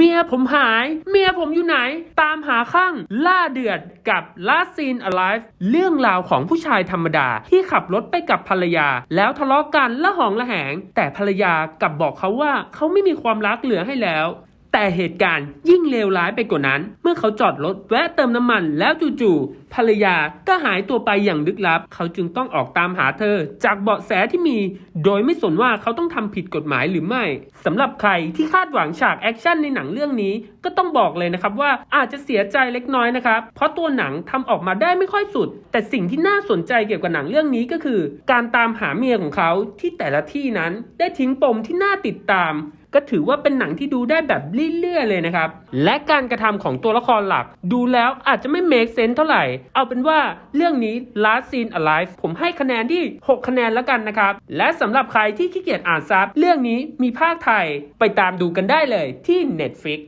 เมียผมหาย เมียผมอยู่ไหน ตามหาข้างล่าเดือดกับ Last Scene Alive เรื่องราวของผู้ชายธรรมดาที่ขับรถไปกับภรรยา แล้วทะเลาะกันละหองละแหง แต่ภรรยากลับบอกเขาว่าเขาไม่มีความรักเหลือให้แล้วแต่เหตุการณ์ยิ่งเลวร้ายไปกว่านั้น มื่อเขาจอดรถแวะเติมน้ำมัน แล้วจู่ๆภรรยาก็หายตัวไปอย่างลึกลับ เขาจึงต้องออกตามหาเธอ จากเบาะแสที่มี โดยไม่สนว่าเขาต้องทำผิดกฎหมายหรือไม่สำหรับใครที่คาดหวังฉากแอคชั่นในหนังเรื่องนี้ ก็ต้องบอกเลยนะครับว่าอาจจะเสียใจเล็กน้อยนะครับเพราะตัวหนังทำออกมาได้ไม่ค่อยสุด แต่สิ่งที่น่าสนใจเกี่ยวกับหนังเรื่องนี้ก็คือ การตามหาเมียของเขาที่แต่ละที่นั้นได้ทิ้งปมที่น่าติดตาม ก็ถือว่าเป็นหนังที่ดูได้แบบเรื่อยๆเลยนะครับ และการกระทำของตัวละครหลัก ดูแล้วอาจจะไม่ make sense เท่าไหร่ เอาเป็นว่าเรื่องนี้ Last Scene Alive ผมให้คะแนนที่ 6 คะแนนแล้วกันนะครับ และสำหรับใครที่ขี้เกียจอ่านซับเรื่องนี้มีภาคไทยไปตามดูกันได้เลยที่ Netflix